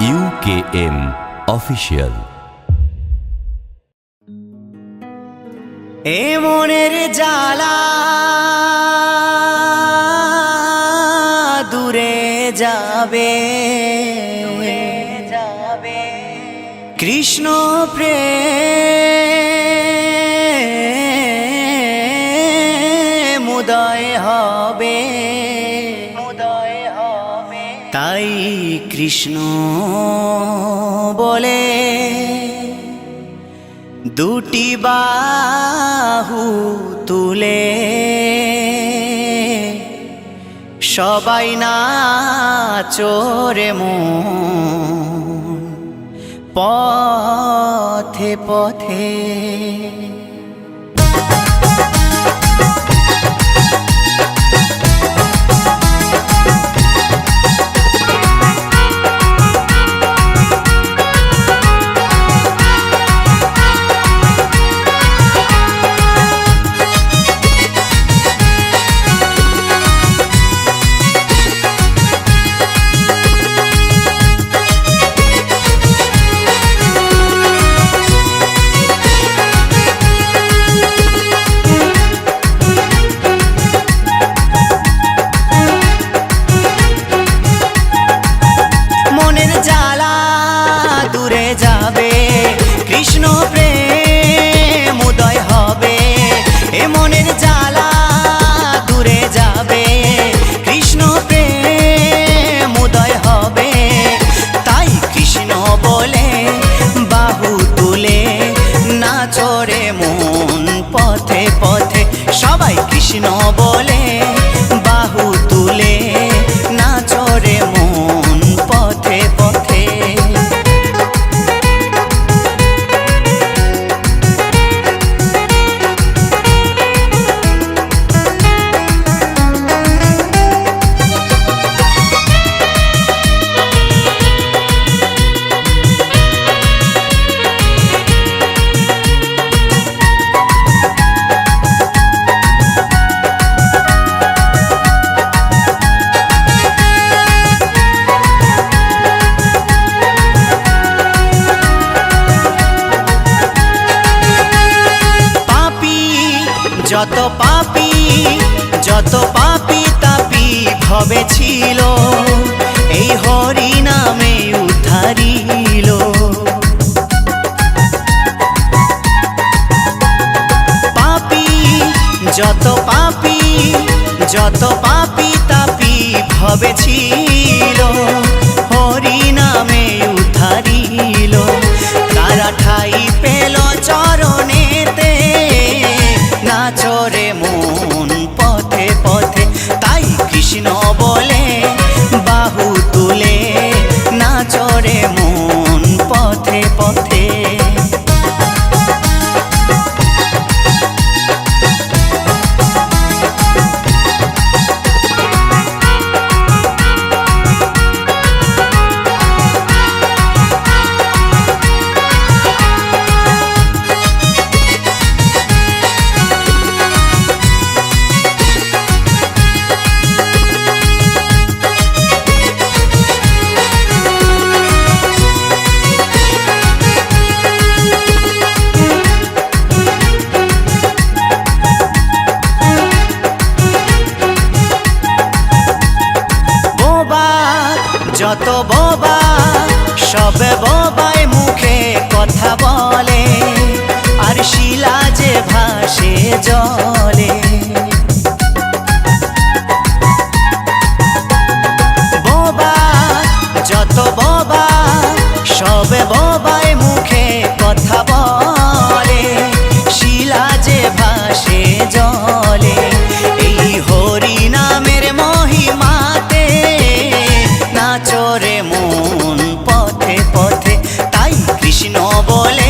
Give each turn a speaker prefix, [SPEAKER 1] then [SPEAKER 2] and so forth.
[SPEAKER 1] UKM official
[SPEAKER 2] এ মনের জ্বালা দূরে যাবে। যাবে কৃষ্ণ হবে উদয় হবে। তাই কৃষ্ণ বলে। দুটি বাহু তুলে সবাই না চোরে মন পথে পথে। যত পাপি যত পাপি তাপি ভবে ছিল, এই হরি নামে উদ্ধারিল পাপি, যত পাপি যত পাপি তাপি ভবে ছিল, হরি নামে বলে